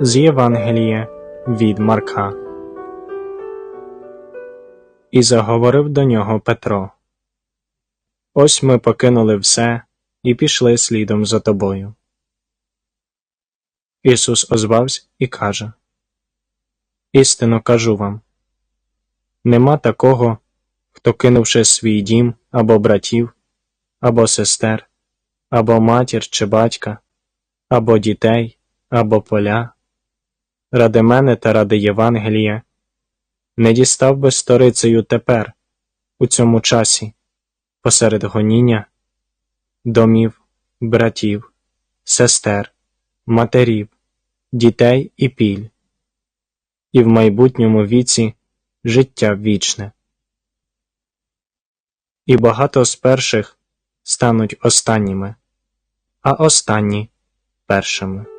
з Євангелія від Марка. І заговорив до нього Петро. Ось ми покинули все і пішли слідом за тобою. Ісус озвався і каже Істинно кажу вам нема такого, хто кинувши свій дім або братів, або сестер, або матір чи батька, або дітей, або поля, ради мене та ради Євангелія, не дістав би сторицею тепер, у цьому часі, посеред гоніння, домів, братів, сестер, матерів, дітей і піль, і в майбутньому віці життя вічне. І багато з перших стануть останніми, а останні першими.